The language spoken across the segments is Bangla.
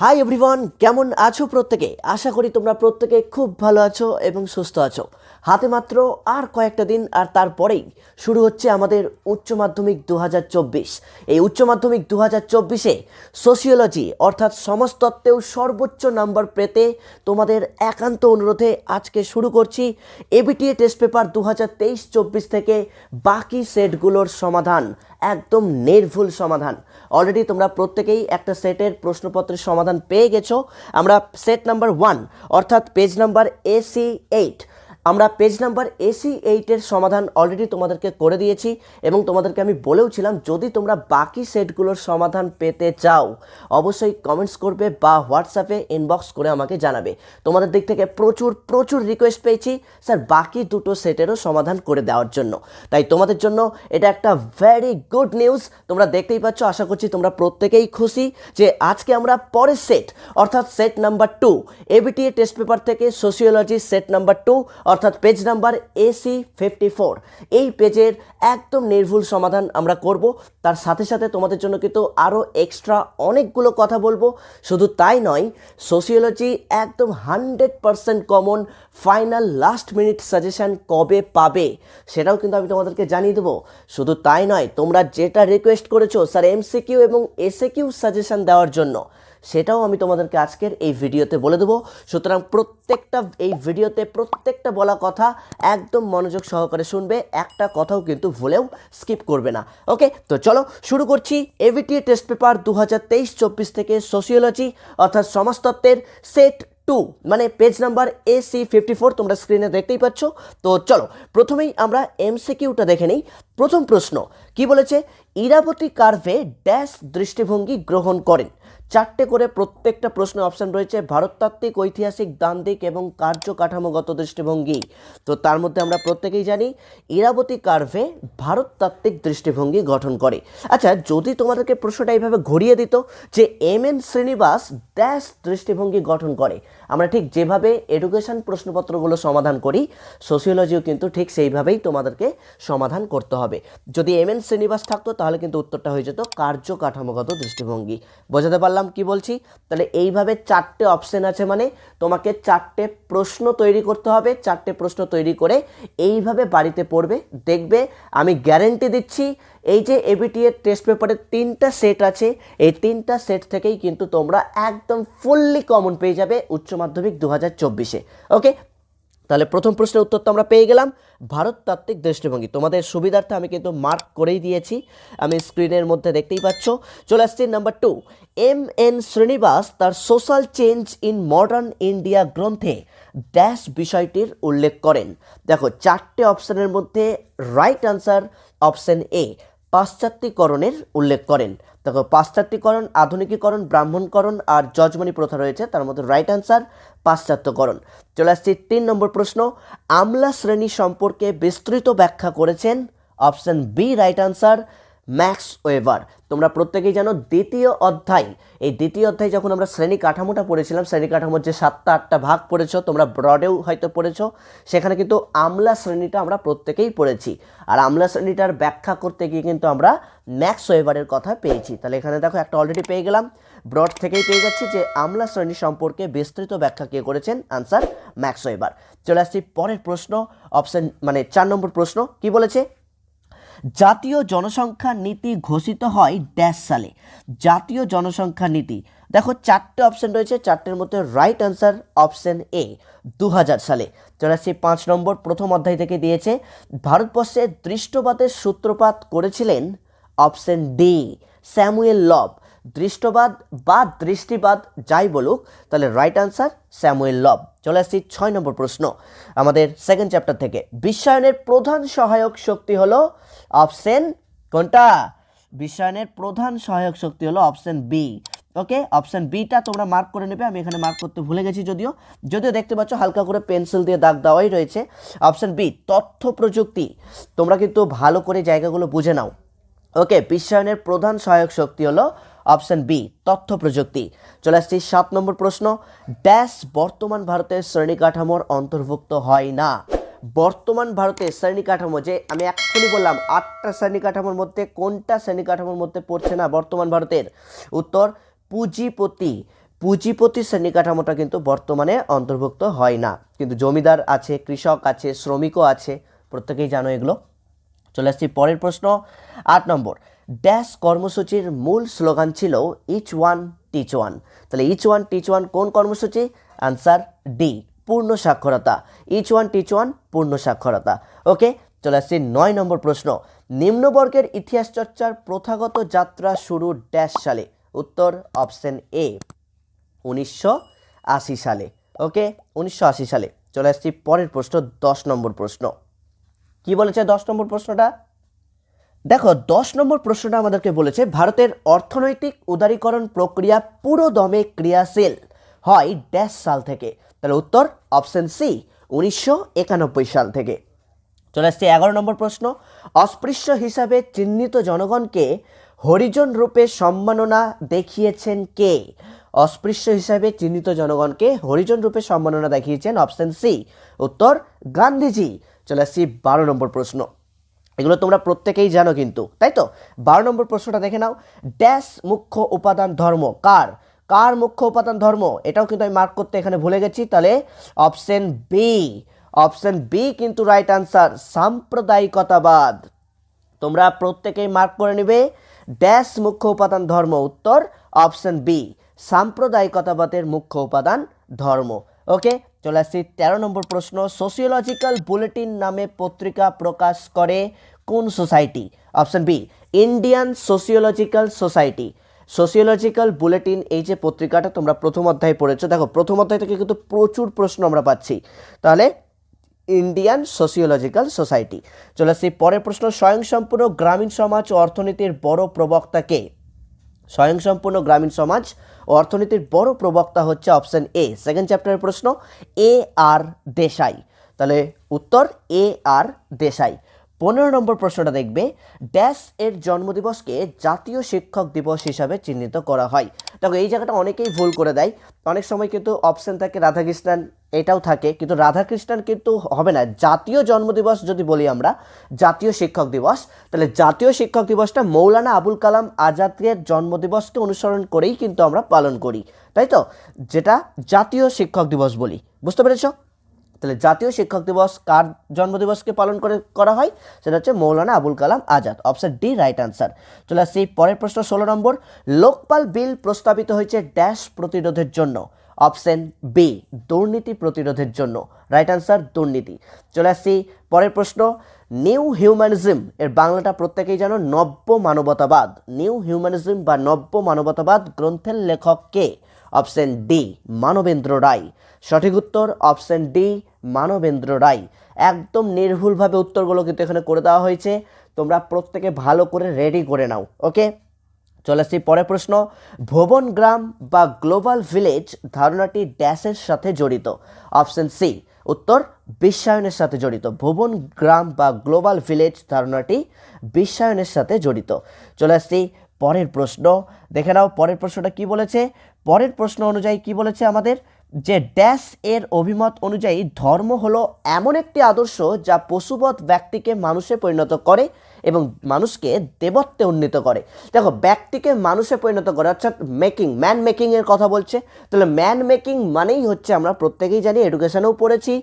হাই এভরিওয়ান কেমন আছো প্রত্যেকে? আশা করি তোমরা প্রত্যেকে খুব ভালো আছো এবং সুস্থ আছো। হাতে মাত্র আর কয়েকটা দিন আর তারপরেই শুরু হচ্ছে আমাদের উচ্চ মাধ্যমিক দু হাজার চব্বিশ। এই উচ্চ মাধ্যমিক দু হাজার চব্বিশে সোশিওলজি অর্থাৎ সমাজতত্ত্বেও সর্বোচ্চ নাম্বার পেতে তোমাদের একান্ত অনুরোধে আজকে শুরু করছি এবিটিএ টেস্ট পেপার দু হাজার তেইশ চব্বিশ থেকে বাকি সেটগুলোর সমাধান, একদম নির্ভুল সমাধান। অলরেডি তোমরা প্রত্যেকেই একটা সেটের প্রশ্নপত্রের সমাধান পেয়ে গেছো। আমরা সেট নাম্বার ওয়ান অর্থাৎ পেজ নাম্বার এসি এইট আমরা পেজ নাম্বার এসি এইটের সমাধান অলরেডি তোমাদেরকে করে দিয়েছি এবং তোমাদেরকে আমি বলেও ছিলাম, যদি তোমরা বাকি সেটগুলোর সমাধান পেতে চাও, অবশ্যই কমেন্টস করবে বা হোয়াটসঅ্যাপে ইনবক্স করে আমাকে জানাবে। তোমাদের দিক থেকে প্রচুর প্রচুর রিকোয়েস্ট পেয়েছি, স্যার, বাকি দুটো সেটেরও সমাধান করে দেওয়ার জন্য। তাই তোমাদের জন্য এটা একটা ভেরি গুড নিউজ তোমরা দেখতেই পাচ্ছ, আশা করছি তোমরা প্রত্যেকেই খুশি যে আজকে আমরা পরের সেট অর্থাৎ set number two ABTA test paper থেকে সোশিওলজি সেট নাম্বার টু অর্থাৎ page number AC fifty four এই পেজের একদম নির্ভুল সমাধান আমরা করব। তার সাথে সাথে তোমাদের জন্য কিন্তু আরও এক্সট্রা অনেকগুলো কথা বলব। শুধু তাই নয় সোশিওলজি একদম hundred percent common final last minute suggestion কবে পাবে, সেটাও কিন্তু আমি তোমাদেরকে জানিয়ে দেবো। শুধু তাই নয়, তোমরা যেটা রিকোয়েস্ট করেছ স্যার এমসিকিউ এবং এসএকিউ সাজেশন দেওয়ার জন্য সেটাও আমি তোমাদেরকে আজকের এই ভিডিওতে বলে দেবো। সুতরাং প্রত্যেকটা এই ভিডিওতে প্রত্যেকটা বলা কথা একদম মনোযোগ সহকারে শুনবে, একটা কথাও কিন্তু ভুলেও স্কিপ করবে না। ওকে, তো চলো শুরু করছি এভিটি টেস্ট পেপার দু হাজার তেইশ চব্বিশ থেকে সোশিওলজি অর্থাৎ সমাজতত্ত্বের সেট টু মানে page number A C fifty four তোমরা স্ক্রিনে দেখতেই পাচ্ছ। তো চলো, প্রথমেই আমরা এমসিকিউটা দেখে নিই। প্রথম প্রশ্ন, কি বলেছে? ইরাবতী কার্ভে ড্যাশ দৃষ্টিভঙ্গি গ্রহণ করেন। চারটে করে প্রত্যেকটা প্রশ্ন অপশন রয়েছে ভারততাত্ত্বিক ঐতিহাসিক দান্দিক এবং কার্যকাঠামোগত দৃষ্টিভঙ্গি। তো তার মধ্যে আমরা প্রত্যেকেই জানি, ইরাবতী কার্ভে ভারততাত্ত্বিক দৃষ্টিভঙ্গি গঠন করে। আচ্ছা যদি তোমাদেরকে প্রশ্নটা এইভাবে ঘুরিয়ে দিত যে এম এন শ্রীনিবাস ড্যাশ দৃষ্টিভঙ্গি গঠন করে আমরা ঠিক যেভাবে এডুকেশন প্রশ্নপত্রগুলো সমাধান করি সোশিওলজিও কিন্তু ঠিক সেইভাবেই তোমাদেরকে সমাধান করতে হবে। যদি এম এন শ্রীনিবাস থাকতো, তাহলে কিন্তু উত্তরটা হয়ে যেত কার্যকাঠামোগত দৃষ্টিভঙ্গি। বোঝাতে পারলাম কি বলছি? তাহলে এইভাবে চারটে অপশন আছে মানে তোমাকে চারটে প্রশ্ন তৈরি করতে হবে, চারটে প্রশ্ন তৈরি করে এইভাবে বাড়িতে পড়বে, দেখবে আমি গ্যারেন্টি দিচ্ছি, এই যে এবিটি এর টেস্ট পেপারের তিনটা সেট আছে, এই তিনটা সেট থেকেই কিন্তু তোমরা একদম ফুললি কমন পেয়ে যাবে উচ্চ মাধ্যমিক দু হাজার চব্বিশে। ওকে? তাহলে প্রথম প্রশ্নের উত্তর তো আমরা পেয়ে গেলাম। ভারততাত্ত্বিক দৃষ্টিভঙ্গি। তোমাদের সুবিধার্থে আমি কিন্তু মার্ক করেই দিয়েছি। আমি স্ক্রিনের মধ্যে দেখতেই পাচ্ছ। চলে আসছি number two M N Srinivas তার social change in modern India গ্রন্থে ড্যাশ বিষয়টির উল্লেখ করেন। দেখো, চারটে অপশানের মধ্যে রাইট আনসার অপশান এ পাশ্চাত্যিকরণের উল্লেখ করেন। দেখো, পাশ্চাত্যিকরণ, আধুনিকীকরণ, ব্রাহ্মণকরণ আর জজমণি প্রথা রয়েছে, তার মধ্যে রাইট আনসার পাশ্চাত্যকরণ। চলে আসছি তিন নম্বর প্রশ্ন, আমলা শ্রেণি সম্পর্কে বিস্তৃত ব্যাখ্যা করেছেন option B right answer Max Weber. তোমরা প্রত্যেকেই জানো দ্বিতীয় অধ্যায়। এই দ্বিতীয় অধ্যায় যখন আমরা শ্রেণি কাঠামোটা পড়েছিলাম, শ্রেণি কাঠামোর যে সাতটা, আটটা ভাগ পড়েছ, তোমরা ব্রডেও হয়তো পড়েছো, সেখানে কিন্তু আমলা শ্রেণীটা আমরা প্রত্যেকেই পড়েছি। আর আমলা শ্রেণীটার ব্যাখ্যা করতে গিয়ে কিন্তু আমরা ম্যাক্স ওয়েভারের কথা পেয়েছি। তাহলে এখানে দেখো, একটা অলরেডি পেয়ে গেলাম। ব্রড থেকেই পেয়ে যাচ্ছি যে আমলা শ্রেণি সম্পর্কে বিস্তৃত ব্যাখ্যা কে করেছেন? Answer Max Weber. চলে আসছি পরের প্রশ্ন অপশন মানে চার নম্বর প্রশ্ন, কি বলেছে? জাতীয় জনসংখ্যা নীতি ঘোষিত হয় ড্যাশ সালে। জাতীয় জনসংখ্যা নীতি। দেখো, চারটে অপশন রয়েছে, চারটের মধ্যে রাইট আনসার অপশন এ দু হাজার সালে। চলে আসছি পাঁচ নম্বর প্রথম অধ্যায় থেকে দিয়েছে, ভারতবর্ষে দৃষ্টবাদের সূত্রপাত করেছিলেন অপশন ডি স্যামুয়েল লব। দৃষ্টবাদ বা দৃষ্টিবাদ যাই বলুক, তাহলে রাইট আনসার স্যামুয়েল লব। চলে আসছি ছয় নম্বর প্রশ্ন। আমাদের সেকেন্ড চ্যাপ্টার থেকে। বিশ্বায়নের প্রধান সহায়ক শক্তি হলো অপশন কোনটা? বিশ্বায়নের প্রধান সহায়ক শক্তি হলো অপশন বি ওকে অপশন বিটা তোমরা মার্ক করে নেবে, আমি এখানে মার্ক করতে ভুলে গেছি যদিও। যদিও দেখতে পাচ্ছ হালকা করে পেন্সিল দিয়ে দাগ দেওয়াই রয়েছে। অপশন বি তথ্য প্রযুক্তি। তোমরা কিন্তু ভালো করে জায়গাগুলো বুঝে নাও। ওকে বিশ্বায়নের প্রধান সহায়ক শক্তি হলো অপশন বি, তথ্য প্রযুক্তি। চলে আসছি সাত নম্বর প্রশ্ন, ড্যাশ বর্তমান ভারতের শ্রেণি কাঠামোর অন্তর্ভুক্ত হয় না। বর্তমান ভারতের শ্রেণি কাঠামো যে, আমি এক্ষুনি বললাম, আটটা শ্রেণি কাঠামোর মধ্যে কোনটা শ্রেণি কাঠামোর মধ্যে পড়ছে না বর্তমান ভারতের? উত্তর, পুঁজিপতি। পুঁজিপতি শ্রেণি কাঠামোটা কিন্তু বর্তমানে অন্তর্ভুক্ত হয় না। কিন্তু জমিদার আছে, কৃষক আছে, শ্রমিকও আছে, প্রত্যেকেই জানো এগুলো। চলে আসছি পরের প্রশ্ন, আট নম্বর। ড্যাশ কর্মসূচির মূল স্লোগান ছিল ইচ ওয়ান টিচ ওয়ান তাহলে ইচ ওয়ান টিচ ওয়ান কোন কর্মসূচি? আনসার ডি পূর্ণ সাক্ষরতা। ইচ ওয়ান টিচ ওয়ান পূর্ণ সাক্ষরতা। ওকে চলে আসছি নয় নম্বর প্রশ্ন। নিম্নবর্গের ইতিহাস চর্চার প্রথাগত যাত্রা শুরু ড্যাশ সালে। উত্তর অপশন এ উনিশশো আশি সালে। ওকে উনিশশো আশি সালে। চলে আসছি পরের প্রশ্ন, দশ নম্বর প্রশ্ন। কি বলেছে দশ নম্বর প্রশ্নটা? দেখো, দশ নম্বর প্রশ্নটা আমাদেরকে বলেছে, ভারতের অর্থনৈতিক উদারীকরণ প্রক্রিয়া পুরো দমে ক্রিয়াশীল হয় ড্যাশ সাল থেকে। তাহলে উত্তর, অপশন সি, উনিশশো একানব্বই সাল থেকে। চলে আসছে এগারো নম্বর প্রশ্ন। অস্পৃশ্য হিসাবে চিহ্নিত জনগণকে হরিজন রূপে সম্মাননা দেখিয়েছেন কে? অস্পৃশ্য হিসাবে চিহ্নিত জনগণকে হরিজন রূপে সম্মাননা দেখিয়েছেন অপশন সি। উত্তর, গান্ধীজি। চলে আসছি বারো নম্বর প্রশ্ন। এগুলো তোমরা প্রত্যেকেই জানো কিন্তু, তাই তো? বারো নম্বর প্রশ্নটা দেখে নাও। ড্যাশ মুখ্য উপাদান ধর্ম কার? কার মুখ্য উপাদান ধর্ম? এটাও কিন্তু আমি মার্ক করতে এখানে ভুলে গেছি, তাহলে অপশন বি অপশন বি কিন্তু রাইট আনসার সাম্প্রদায়িকতাবাদ। তোমরা প্রত্যেকেই মার্ক করে নেবে। ড্যাশ মুখ্য উপাদান ধর্ম উত্তর অপশন বি সাম্প্রদায়িকতাবাদের মুখ্য উপাদান ধর্ম। ওকে চলে আসছি তেরো নম্বর প্রশ্ন সোসিওলজিক্যাল বুলেটিন নামে পত্রিকা প্রকাশ করে কোন society option B Indian sociological society sociological bulletin এই যে পত্রিকাটা তোমরা প্রথম অধ্যায়ে পড়েছো, দেখো প্রথম অধ্যায় থেকে কিন্তু প্রচুর প্রশ্ন আমরা পাচ্ছি। তাহলে ইন্ডিয়ান সোসিওলজিক্যাল সোসাইটি চলে আসছি পরের প্রশ্ন, স্বয়ংসম্পূর্ণ গ্রামীণ সমাজ অর্থনীতির বড় প্রবক্তা কে? স্বয়ংসম্পূর্ণ গ্রামীণ সমাজ অর্থনীতির বড় প্রবক্তা হচ্ছে অপশান এ। সেকেন্ড চ্যাপ্টারের প্রশ্ন, এ আর দেশাই। তাহলে উত্তর, এ আর দেশাই। পনেরো নম্বর প্রশ্নটা দেখবে, ড্যাশ এর জন্মদিবসকে জাতীয় শিক্ষক দিবস হিসাবে চিহ্নিত করা হয়। দেখো, এই জায়গাটা অনেকেই ভুল করে দেয়। অনেক সময় কিন্তু অপশান থাকে রাধাকৃষ্ণান এটাও থাকে, কিন্তু রাধাকৃষ্ণান কিন্তু হবে না। জাতীয় জন্মদিবস যদি বলি আমরা, জাতীয় শিক্ষক দিবস, তাহলে জাতীয় শিক্ষক দিবসটা মৌলানা আবুল কালাম আজাদের জন্মদিবসকে অনুসরণ করেই কিন্তু আমরা পালন করি, তাই তো? যেটা জাতীয় শিক্ষক দিবস বলি, বুঝতে পেরেছ? তাহলে জাতীয় শিক্ষক দিবস কার জন্মদিবসকে পালন করে, করা হয়? সেটা হচ্ছে Maulana Abul Kalam Azad. Option D, right answer চলে আসছি পরের প্রশ্ন, ষোলো নম্বর। লোকপাল বিল প্রস্তাবিত হয়েছে ড্যাশ প্রতিরোধের জন্য। অপশন বি দুর্নীতি প্রতিরোধের জন্য। রাইট আনসার দুর্নীতি। চলে আসছি পরের প্রশ্ন। নিউ হিউম্যানিজম এর বাংলাটা প্রত্যেকেই জানো, নব্য মানবতাবাদ। নিউ হিউম্যানিজম বা নব্য মানবতাবাদ গ্রন্থের লেখক কে? Option D Manabendra Roy. সঠিক উত্তর অপশন ডি মানবেন্দ্র রায়। একদম নির্ভুলভাবে উত্তরগুলো কিন্তু এখানে করে দেওয়া হয়েছে। তোমরা প্রত্যেকে ভালো করে রেডি করে নাও ওকে চলে আসছি পরের প্রশ্ন। ভুবন গ্রাম বা গ্লোবাল ভিলেজ ধারণাটি ড্যাশের সাথে জড়িত। অপশন সি, উত্তর, বিশ্বায়নের সাথে জড়িত। ভুবন গ্রাম বা গ্লোবাল ভিলেজ ধারণাটি বিশ্বায়নের সাথে জড়িত। চলে আসছি পরের প্রশ্ন। দেখে নাও পরের প্রশ্নটা কি বলেছে? পরের প্রশ্ন অনুযায়ী কি বলেছে আমাদের? যে ড্যাশ এর অভিমত অনুযায়ী ধর্ম হলো এমন একটি আদর্শ যা পশুবৎ ব্যক্তিকে মানুষে পরিণত করে এবং মানুষকে দেবত্বে উন্নীত করে। দেখো, ব্যক্তিকে মানুষে পরিণত করে, অর্থাৎ মেকিং ম্যান মেকিংয়ের কথা বলছে। তাহলে ম্যান মেকিং মানেই হচ্ছে আমরা প্রত্যেকেই জানি এডুকেশনেও পড়েছি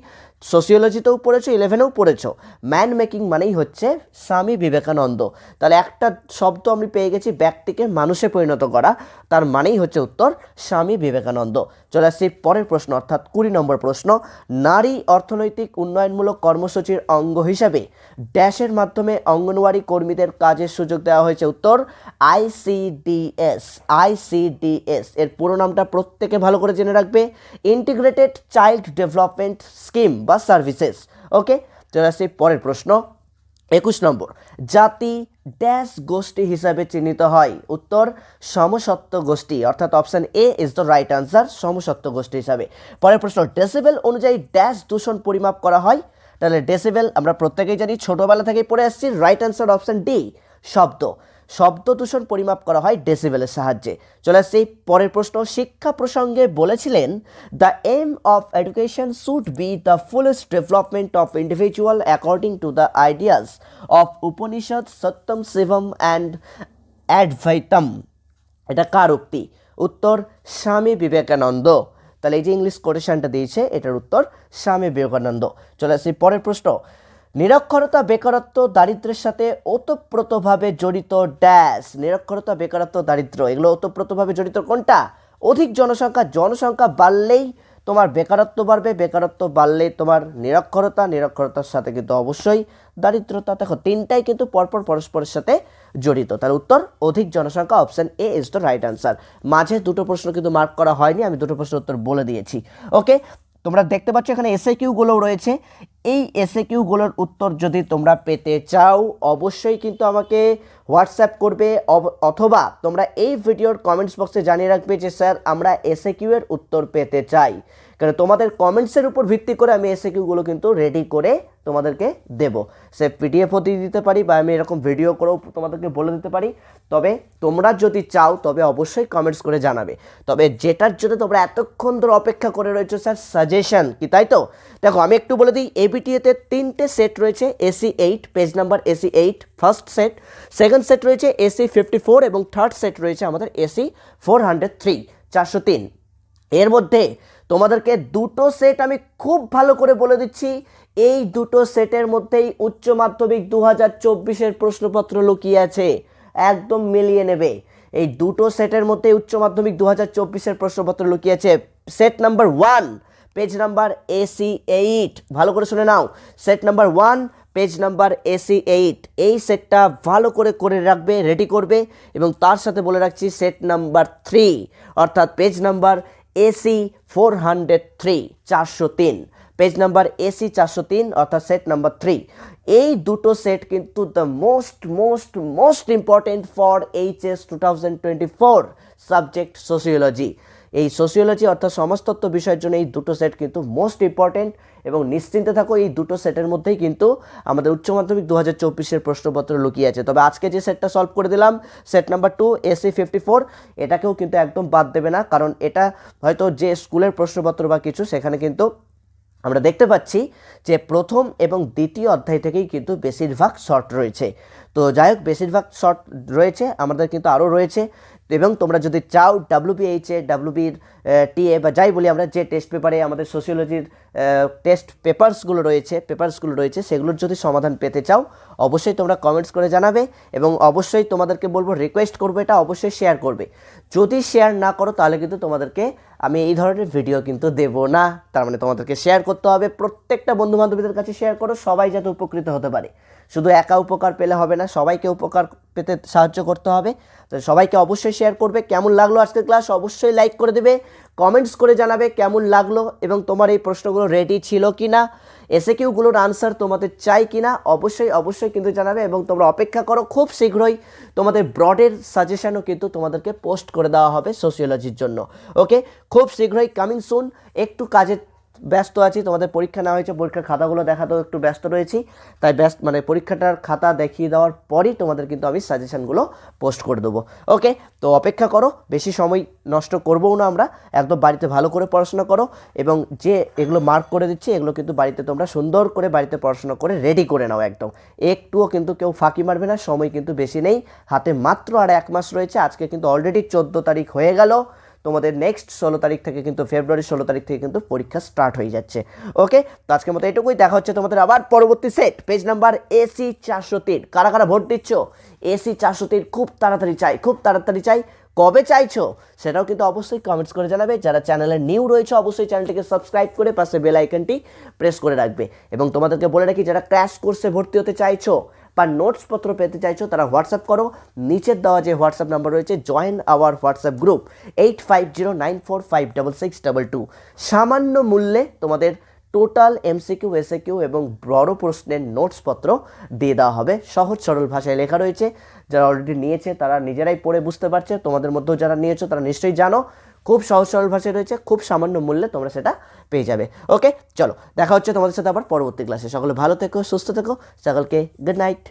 সোসিওলজিতেও পড়েছো ইলেভেনেও পড়েছো। ম্যান মেকিং মানেই হচ্ছে স্বামী বিবেকানন্দ। তাহলে একটা শব্দ আমি পেয়ে গেছি, ব্যক্তিকে মানুষে পরিণত করা, তার মানেই হচ্ছে উত্তর স্বামী বিবেকানন্দ। চলে আসছি পরের প্রশ্ন, অর্থাৎ কুড়ি নম্বর প্রশ্ন। নারী অর্থনৈতিক উন্নয়নমূলক কর্মসূচির অঙ্গ হিসাবে ড্যাশের মাধ্যমে অঙ্গনওয়াড়ি কর্মীদের কাজের সুযোগ দেওয়া হয়েছে। উত্তর আইসিডিএস আইসিডিএস এর পুরো নামটা প্রত্যেকে ভালো করে জেনে রাখবে। ইন্টিগ্রেটেড চাইল্ড ডেভেলপমেন্ট স্কিম বা সার্ভিসেস ওকে চলে আসছি পরের প্রশ্ন। একুশ নম্বর, জাতি ড্যাশ গোষ্ঠী হিসাবে চিহ্নিত হয়। উত্তর সমসত্ব গোষ্ঠী, অর্থাৎ option A is the right answer সমসত্ব গোষ্ঠী হিসাবে। পরের প্রশ্ন ডেসিবেল অনুযায়ী ড্যাশ দূষণ পরিমাপ করা হয়। তাহলে ডেসিবেল আমরা প্রত্যেকেই জানি, ছোটোবেলা থেকেই পড়ে আসছি রাইট অ্যান্সার অপশন ডি শব্দ। শব্দ দূষণ পরিমাপ করা হয় ডেসিবেলের সাহায্যে। চলে আসছি পরের প্রশ্ন, শিক্ষা প্রসঙ্গে বলেছিলেন the aim of education should be the fullest development of individual according to the ideas of Upanishad Satyam Shivam and Advaitam এটা কার উক্তি? উত্তর স্বামী বিবেকানন্দ। তাহলে এই যে ইংলিশ কোটেশনটা দিয়েছে, এটার উত্তর স্বামী বিবেকানন্দ। চলে আসি পরের প্রশ্ন। নিরক্ষরতা, বেকারত্ব, দারিদ্রের সাথে ওতপ্রোতভাবে জড়িত ড্যাশ নিরক্ষরতা, বেকারত্ব, দারিদ্র, এগুলো ওতপ্রোতভাবে জড়িত কোনটা? অধিক জনসংখ্যা জনসংখ্যা বাড়লেই তোমার বেকারত্ব বাড়বে, বেকারত্ব বাড়লে তোমার নিরক্ষরতা, নিরক্ষরতার সাথে কিন্তু অবশ্যই দারিদ্রতা, দেখো তিনটাই কিন্তু পরপর পরস্পরের সাথে জড়িত। তার উত্তর, অধিক জনসংখ্যা option A is the right answer মাঝে দুটো প্রশ্ন কিন্তু মার্ক করা হয়নি, আমি দুটো প্রশ্নের উত্তর বলে দিয়েছি। ওকে তোমরা দেখতে পাচ্ছ এখানে এসএ কিউগুলো রয়েছে। এই এসএ কিউগুলোর উত্তর যদি তোমরা পেতে চাও, অবশ্যই কিন্তু আমাকে হোয়াটসঅ্যাপ করবে অথবা তোমরা এই ভিডিওর কমেন্টস বক্সে জানিয়ে রাখবে যে, স্যার, আমরা এসএ কিউয়ের উত্তর পেতে চাই। কারণ তোমাদের কমেন্টসের উপর ভিত্তি করে আমি এসএ কিউগুলো কিন্তু রেডি করে তোমাদেরকে দেব। সে পিডিএফও দিয়ে দিতে পারি বা আমি এরকম ভিডিও করেও তোমাদেরকে বলে দিতে পারি। তবে তোমরা যদি চাও, তবে অবশ্যই কমেন্টস করে জানাবে। তবে যেটার জন্য তোমরা এতক্ষণ ধরে অপেক্ষা করে রয়েছো স্যার সাজেশন কি, তাই তো? দেখো, আমি একটু বলে দিই এবিটিএতে তিনটে সেট রয়েছে AC eight page number AC eight first set second set রয়েছে এসি ফিফটি ফোর এবং থার্ড সেট রয়েছে আমাদের এসি ফোর হান্ড্রেড থ্রি চারশো তিন। এর মধ্যে তোমাদেরকে দুটো সেট আমি খুব ভালো করে বলে দিচ্ছি। এই দুটো সেটের মধ্যেই উচ্চ মাধ্যমিক দু হাজার চব্বিশের প্রশ্নপত্র লুকিয়ে আছে। একদম মিলিয়ে নেবে। এই দুটো সেটের মধ্যে উচ্চ মাধ্যমিক দু হাজার চব্বিশের প্রশ্নপত্র লুকিয়ে আছে। Set number one, page number AC eight. ভালো করে শুনে নাও। Set number one, page number AC eight. এই সেটটা ভালো করে করে রাখবে, রেডি করবে এবং তার সাথে বলে রাখছি সেট নাম্বার থ্রি, অর্থাৎ page number AC four hundred three, চারশো তিন। পেজ নাম্বার এসি চারশো তিন, অর্থাৎ সেট নাম্বার থ্রি এই দুটো সেট কিন্তু the most most most important for H S two thousand twenty four subject sociology এই সোসিওলজি অর্থাৎ সমাজতত্ত্ব বিষয়ের জন্য এই দুটো সেট কিন্তু মোস্ট ইম্পর্টেন্ট এবং নিশ্চিন্তে থাকো, এই দুটো সেটের মধ্যেই কিন্তু আমাদের উচ্চ মাধ্যমিক দু হাজার চব্বিশের প্রশ্নপত্র লুকিয়ে আছে। তবে আজকে যে সেটটা সলভ করে দিলাম, set number two AC fifty four এটাকেও কিন্তু একদম বাদ দেবে না, কারণ এটা হয়তো যে স্কুলের প্রশ্নপত্র বা কিছু, সেখানে কিন্তু আমরা দেখতে পাচ্ছি যে প্রথম এবং দ্বিতীয় অধ্যায় থেকেই কিন্তু বেশিরভাগ শর্ট রয়েছে। তো যাই হোক বেশিরভাগ শর্ট রয়েছে, আমাদের কিন্তু আরও রয়েছে। এবং তোমরা যদি চাও ডাব্লিউবিএইচে ডাব্লিউবির টিএ বা যাই বলি আমরা, যে টেস্ট পেপারে আমাদের সোশিওলজির টেস্ট পেপারসগুলো রয়েছে পেপারসগুলো রয়েছে, সেগুলোর যদি সমাধান পেতে চাও, অবশ্যই তোমরা কমেন্টস করে জানাবে এবং অবশ্যই তোমাদেরকে বলব রিকোয়েস্ট করবে এটা অবশ্যই শেয়ার করবে। যদি শেয়ার না করো, তাহলে কিন্তু তোমাদেরকে আমি এই ধরনের ভিডিও কিন্তু দেব না। তার মানে তোমাদেরকে শেয়ার করতে হবে, প্রত্যেকটা বন্ধু বান্ধবীদের কাছে শেয়ার করো, সবাই যাতে উপকৃত হতে পারে। শুধু একা উপকার পেলে হবে না, সবাইকে উপকার পেতে সাহায্য করতে হবে। তো সবাইকে অবশ্যই শেয়ার করবে, কেমন লাগল আজকের ক্লাস অবশ্যই লাইক করে দেবে কমেন্টস করে জানাবে কেমন লাগল এবং তোমার এই প্রশ্নগুলো রেডি ছিল কি না এসে কিউগুলোর আনসার তোমাদের চাই কি না অবশ্যই অবশ্যই কিন্তু জানাবে এবং তোমরা অপেক্ষা করো খুব শীঘ্রই তোমাদের ব্রডের সাজেশনও কিন্তু তোমাদেরকে পোস্ট করে দেওয়া হবে সোশিওলজির জন্য। ওকে খুব শীঘ্রই কামিং সুন একটু কাজের ব্যস্ত আছি, তোমাদের পরীক্ষা নেওয়া হয়েছে, পরীক্ষার খাতাগুলো দেখাতেও একটু ব্যস্ত রয়েছি। তাই ব্যস্ত মানে পরীক্ষাটার খাতা দেখিয়ে দেওয়ার পরই তোমাদের কিন্তু আমি সাজেশনগুলো পোস্ট করে দেবো। ওকে, তো অপেক্ষা করো, বেশি সময় নষ্ট করবও না আমরা, একদম বাড়িতে ভালো করে পড়াশোনা করো, এবং যে এগুলো মার্ক করে দিচ্ছি, এগুলো কিন্তু বাড়িতে তোমরা সুন্দর করে বাড়িতে পড়াশোনা করে রেডি করে নাও একদম। একটুও কিন্তু কেউ ফাঁকি মারবে না, সময় কিন্তু বেশি নেই। হাতে মাত্র আর এক মাস রয়েছে, আজকে কিন্তু অলরেডি চোদ্দ তারিখ হয়ে গেল। তোমাদের নেক্সট ষোলো তারিখ থেকে কিন্তু ফেব্রুয়ারি ষোলো তারিখ থেকে কিন্তু পরীক্ষা স্টার্ট হয়ে যাচ্ছে। ওকে তো আজকের মতো এটুকুই, দেখা হচ্ছে তোমাদের আবার পরবর্তী সেট পেজ নাম্বার এসি চারশো তিন। কারা কারা ভোট দিচ্ছ? এসি চারশো তিন খুব তাড়াতাড়ি চাই, খুব তাড়াতাড়ি চাই। কবে চাইছো? সেটাও কিন্তু অবশ্যই কমেন্টস করে জানাবে। যারা চ্যানেলে নিউ রয়েছে, অবশ্যই চ্যানেলটিকে সাবস্ক্রাইব করে পাশে বেল আইকনটি প্রেস করে রাখবে। এবং তোমাদেরকে বলে রাখি, যারা ক্র্যাশ কোর্সে ভর্তি হতে চাইছো বা নোটস পত্র পেতে চাইছো, তারা হোয়াটসঅ্যাপ করো। নিচের দেওয়া যে হোয়াটসঅ্যাপ নাম্বার রয়েছে join our WhatsApp group eight five zero nine four five double six double two সামান্য মূল্যে তোমাদের টোটাল এমসিকিউ এসএকিউ এবং বড় প্রশ্নের নোটসপত্র দিয়ে দেওয়া হবে। সহজ সরল ভাষায় লেখা রয়েছে। যারা অলরেডি নিয়েছে, তারা নিজেরাই পড়ে বুঝতে পারছে। তোমাদের মধ্যেও যারা নিয়েছো, তারা নিশ্চয়ই জানো। খুব সহজ সরল ভাষায় রয়েছে, খুব সামান্য মূল্যে তোমরা সেটা পেয়ে যাবে। ওকে চলো, দেখা হচ্ছে তোমাদের সাথে আবার পরবর্তী ক্লাসে সকলে ভালো থেকো, সুস্থ থেকো, সকলকে গুড নাইট